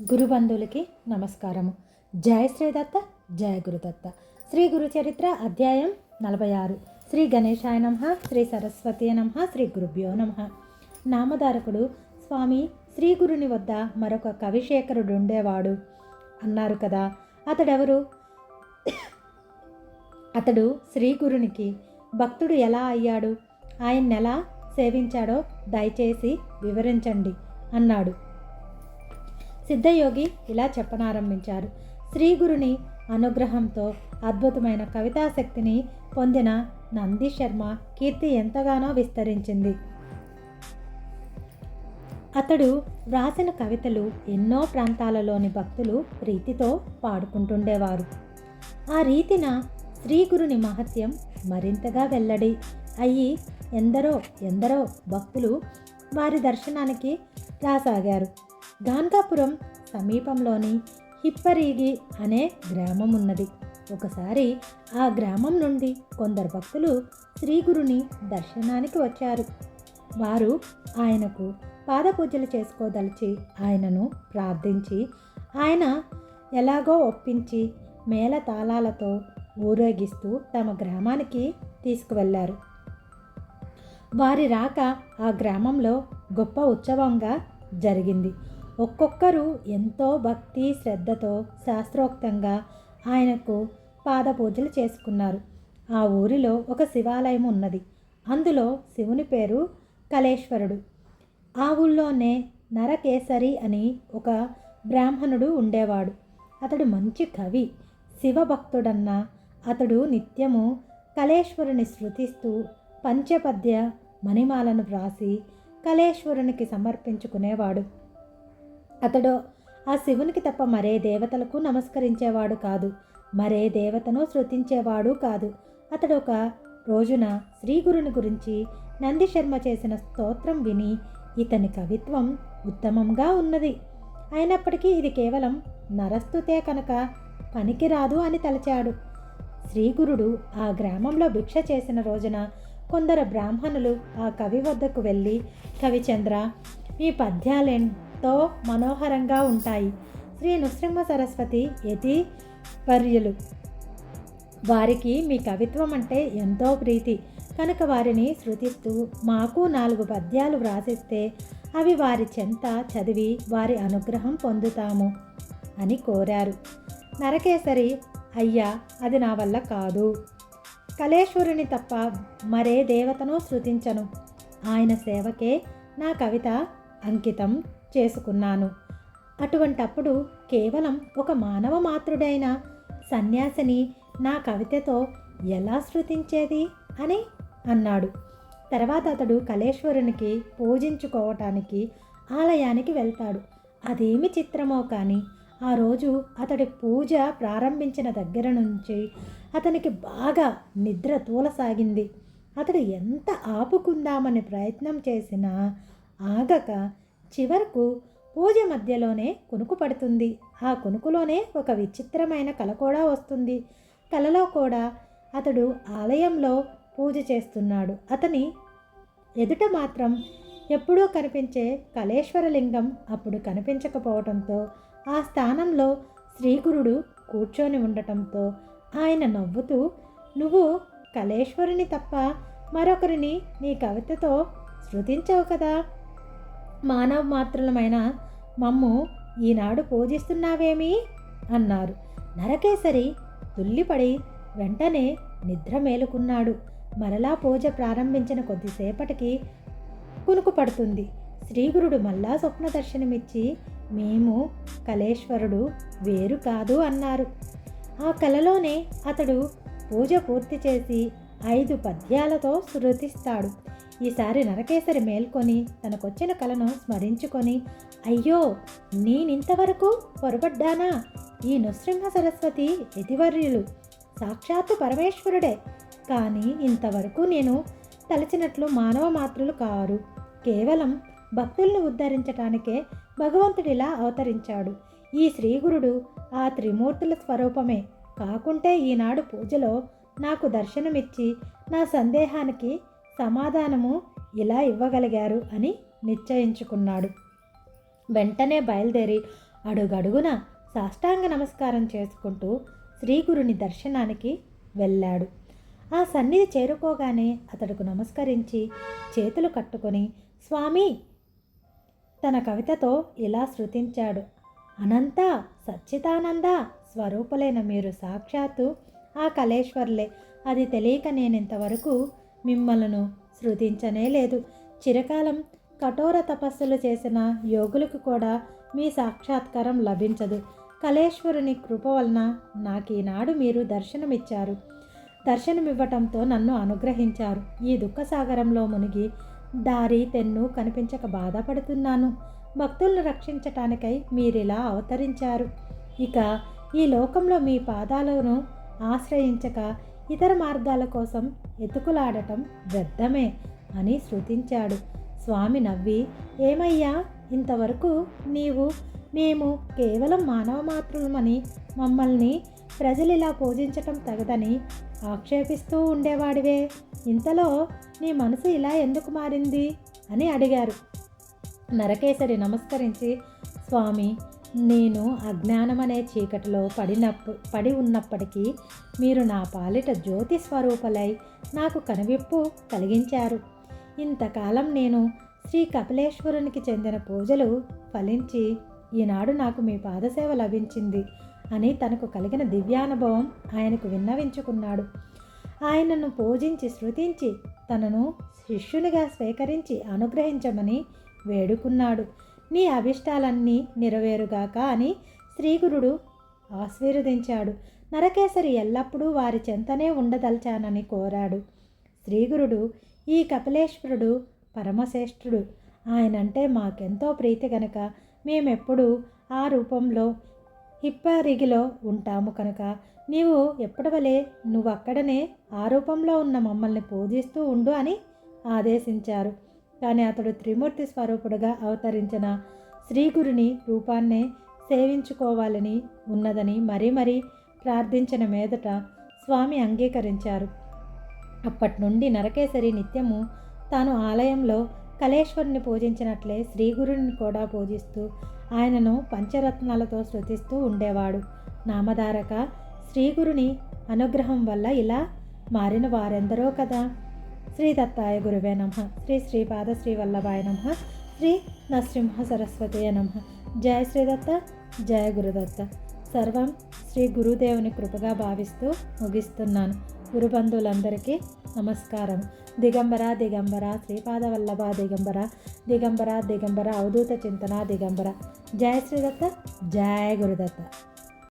గురుబంధువులకి నమస్కారము. జయ శ్రీదత్త జయ గురుదత్త. శ్రీ గురు చరిత్ర అధ్యాయం నలభై ఆరు శ్రీ గణేశాయ నమ శ్రీ సరస్వతి నమ శ్రీ గురుభ్యో నమ. నామధారకుడు స్వామి శ్రీ గురుని వద్ద మరొక కవిశేఖరుడు ఉండేవాడు. అన్నారు కదా అతడెవరు? అతడు శ్రీ గురునికి భక్తుడు ఎలా అయ్యాడు? ఆయన్ని ఎలా సేవించాడో దయచేసి వివరించండి అన్నాడు. సిద్ధయోగి ఇలా చెప్పనారంభించారు. శ్రీ గురుని అనుగ్రహంతో అద్భుతమైన కవితాశక్తిని పొందిన నంది శర్మ కీర్తి ఎంతగానో విస్తరించింది. అతడు వ్రాసిన కవితలు ఎన్నో ప్రాంతాలలోని భక్తులు ప్రీతితో పాడుకుంటుండేవారు. ఆ రీతిన శ్రీ గురుని మహత్యం మరింతగా వెల్లడి అయ్యి ఎందరో ఎందరో భక్తులు వారి దర్శనానికి రాసాగారు. గాంధాపురం సమీపంలోని హిప్పరీగి అనే గ్రామం ఉన్నది ఒకసారి ఆ గ్రామం నుండి కొందరు భక్తులు శ్రీగురుని దర్శనానికి వచ్చారు. వారు ఆయనకు పాదపూజలు చేసుకోదలిచి ఆయనను ప్రార్థించి ఆయన ఎలాగో ఒప్పించి మేళ తాళాలతో ఊరేగిస్తూ తమ గ్రామానికి తీసుకువెళ్ళారు వారి రాక ఆ గ్రామంలో గొప్ప ఉత్సవంగా జరిగింది. ఒక్కొక్కరు ఎంతో భక్తి శ్రద్ధతో శాస్త్రోక్తంగా ఆయనకు పాదపూజలు చేసుకున్నారు. ఆ ఊరిలో ఒక శివాలయం ఉన్నది. అందులో శివుని పేరు కలేశ్వరుడు ఆ ఊళ్ళోనే నరకేసరి అని ఒక బ్రాహ్మణుడు ఉండేవాడు. అతడు మంచి కవి శివభక్తుడన్న అతడు నిత్యము కలేశ్వరుని శృతిస్తూ పంచపద్య మణిమాలను వ్రాసి కలేశ్వరునికి సమర్పించుకునేవాడు. అతడు ఆ శివునికి తప్ప మరే దేవతలకు నమస్కరించేవాడు కాదు. మరే దేవతను శృతించేవాడు కాదు. అతడు ఒక రోజున శ్రీగురుని గురించి నందిశర్మ చేసిన స్తోత్రం విని ఇతని కవిత్వం ఉత్తమంగా ఉన్నది. అయినప్పటికీ ఇది కేవలం నరస్తుతే కనుక పనికిరాదు అని తలచాడు. శ్రీగురుడు ఆ గ్రామంలో భిక్ష చేసిన రోజున కొందరు బ్రాహ్మణులు ఆ కవి వద్దకు వెళ్ళి కవిచంద్ర మీ ఎంతో మనోహరంగా ఉంటాయి. శ్రీ నృసింహ సరస్వతి యతి వర్యులు వారికి మీ కవిత్వం అంటే ఎంతో ప్రీతి. కనుక వారిని శృతిస్తూ మాకు నాలుగు పద్యాలు వ్రాసిస్తే అవి వారి చెంత చదివి వారి అనుగ్రహం పొందుతాము అని కోరారు. నరకేసరి అయ్యా అది నా వల్ల కాదు. కళేశ్వరుని తప్ప మరే దేవతను శృతించను. ఆయన సేవకే నా కవిత అంకితం చేసుకున్నాను. అటువంటప్పుడు కేవలం ఒక మానవ మాతృడైన సన్యాసిని నా కవితతో ఎలా శృతించేది అని అన్నాడు. తర్వాత అతడు కలేశ్వరునికి పూజించుకోవటానికి ఆలయానికి వెళ్తాడు. అదేమి చిత్రమో కానీ ఆ రోజు అతడి పూజ ప్రారంభించిన దగ్గర నుంచి అతనికి బాగా నిద్ర తూలసాగింది. అతడు ఎంత ఆపుకుందామని ప్రయత్నం చేసినా ఆగక చివరకు పూజ మధ్యలోనే కునుకు పడుతుంది. ఆ కునుకులోనే ఒక విచిత్రమైన కల కూడా వస్తుంది. కలలో కూడా అతడు ఆలయంలో పూజ చేస్తున్నాడు. అతని ఎదుట మాత్రం ఎప్పుడూ కనిపించే కళేశ్వరలింగం అప్పుడు కనిపించకపోవడంతో ఆ స్థానంలో శ్రీగురుడు కూర్చొని ఉండటంతో ఆయన నవ్వుతూ నువ్వు కళేశ్వరుని తప్ప మరొకరిని నీ కవితతో శృతించవు కదా? మానవ మాత్రులమైన మమ్ము ఈనాడు పూజిస్తున్నావేమి? అన్నారు. నరకేసరి తుల్లిపడి వెంటనే నిద్ర మేలుకున్నాడు. మరలా పూజ ప్రారంభించిన కొద్దిసేపటికి కునుకు పడుతుంది. శ్రీగురుడు మళ్ళా స్వప్న దర్శనమిచ్చి మేము కలేశ్వరుడు వేరు కాదు అన్నారు. ఆ కలలోనే అతడు పూజ పూర్తి చేసి ఐదు పద్యాలతో శృతిస్తాడు ఈసారి నరకేసరి మేల్కొని తనకొచ్చిన కలను స్మరించుకొని అయ్యో నేనింతవరకు పొరబడ్డానా ఈ నృసింహ సరస్వతి యతివర్యులు సాక్షాత్తు పరమేశ్వరుడే. కానీ ఇంతవరకు నేను తలచినట్లు మానవ మాత్రులు కారు. కేవలం భక్తుల్ని ఉద్ధరించటానికే భగవంతుడిలా అవతరించాడు. ఈ శ్రీగురుడు ఆ త్రిమూర్తుల స్వరూపమే. కాకుంటే ఈనాడు పూజలో నాకు దర్శనమిచ్చి నా సందేహానికి సమాధానము ఇలా ఇవ్వగలిగారు అని నిశ్చయించుకున్నాడు. వెంటనే బయలుదేరి అడుగడుగున సాష్టాంగ నమస్కారం చేసుకుంటూ శ్రీగురుని దర్శనానికి వెళ్ళాడు. ఆ సన్నిధి చేరుకోగానే అతడుకు నమస్కరించి చేతులు కట్టుకొని స్వామి! తన కవితతో ఇలా శృతించాడు. అనంత సచ్చిదానంద స్వరూపులైన మీరు సాక్షాత్తు ఆ కలేశ్వర్లే అది తెలియక నేనింతవరకు మిమ్మలను శృతించనే లేదు. చిరకాలం కఠోర తపస్సులు చేసిన యోగులకు కూడా మీ సాక్షాత్కారం లభించదు. కలేశ్వరుని కృప వలన నాకు ఈనాడు మీరు దర్శనమిచ్చారు. దర్శనమివ్వటంతో నన్ను అనుగ్రహించారు. ఈ దుఃఖసాగరంలో మునిగి దారి తెన్ను కనిపించక బాధపడుతున్నాను. భక్తులను రక్షించటానికై మీరిలా అవతరించారు. ఇక ఈ లోకంలో మీ పాదాలను ఆశ్రయించక ఇతర మార్గాల కోసం ఎతుకులాడటం వ్యర్థమే అని శృతించాడు. స్వామి నవ్వి ఏమయ్యా ఇంతవరకు నీవు మేము కేవలం మానవ మాత్రమని మమ్మల్ని ప్రజలు ఇలా పూజించటం తగదని ఆక్షేపిస్తూ ఉండేవాడివే. ఇంతలో నీ మనసు ఇలా ఎందుకు మారింది? అని అడిగారు. నరకేసరి నమస్కరించి స్వామి నేను అజ్ఞానం అనే చీకటిలో పడినప్పు పడి ఉన్నప్పటికీ మీరు నా పాలిట జ్యోతి స్వరూపలై నాకు కనువిప్పు కలిగించారు. ఇంతకాలం నేను శ్రీ కపిలేశ్వరునికి చెందిన పూజలు ఫలించి ఈనాడు నాకు మీ పాదసేవ లభించింది అని తనకు కలిగిన దివ్యానుభవం ఆయనకు విన్నవించుకున్నాడు. ఆయనను పూజించి శృతించి తనను శిష్యునిగా స్వీకరించి అనుగ్రహించమని వేడుకున్నాడు. నీ అభిష్టాలన్నీ నెరవేరుగాక అని శ్రీగురుడు ఆశీర్వదించాడు. నరకేసరి ఎల్లప్పుడూ వారి చెంతనే ఉండదల్చానని కోరాడు. శ్రీగురుడు ఈ కపిలేశ్వరుడు పరమశ్రేష్ఠుడు. ఆయనంటే మాకెంతో ప్రీతి గనక మేమెప్పుడు ఆ రూపంలో హిప్పరిగిలో ఉంటాము కనుక నీవు ఎప్పటివలే నువ్వు అక్కడనే ఆ రూపంలో ఉన్న మమ్మల్ని పూజిస్తూ ఉండు అని ఆదేశించారు. కానీ అతడు త్రిమూర్తి స్వరూపుడుగా అవతరించిన శ్రీగురుని రూపాన్నే సేవించుకోవాలని ఉన్నదని మరీ మరీ ప్రార్థించిన మీదట స్వామి అంగీకరించారు. అప్పటి నుండి నరకేశరి నిత్యము తాను ఆలయంలో కలేశ్వరుని పూజించినట్లే శ్రీగురుని కూడా పూజిస్తూ ఆయనను పంచరత్నాలతో శృతిస్తూ ఉండేవాడు. నామధారక శ్రీగురుని అనుగ్రహం వల్ల ఇలా మారిన వారెందరో కదా! శ్రీ దత్తాయ గురువే నమ. శ్రీ శ్రీపాద శ్రీ వల్లభాయ నమ. శ్రీ నరసింహ సరస్వతయ నమ. జయ శ్రీదత్త జయ గురుదత్త. సర్వం శ్రీ గురుదేవుని కృపగా భావిస్తూ ముగిస్తున్నాను. గురుబంధువులందరికీ నమస్కారం. దిగంబర దిగంబర శ్రీపాద వల్లభ దిగంబర దిగంబర దిగంబర అవధూత చింతన దిగంబర. జయ శ్రీదత్త జయ గురుదత్త.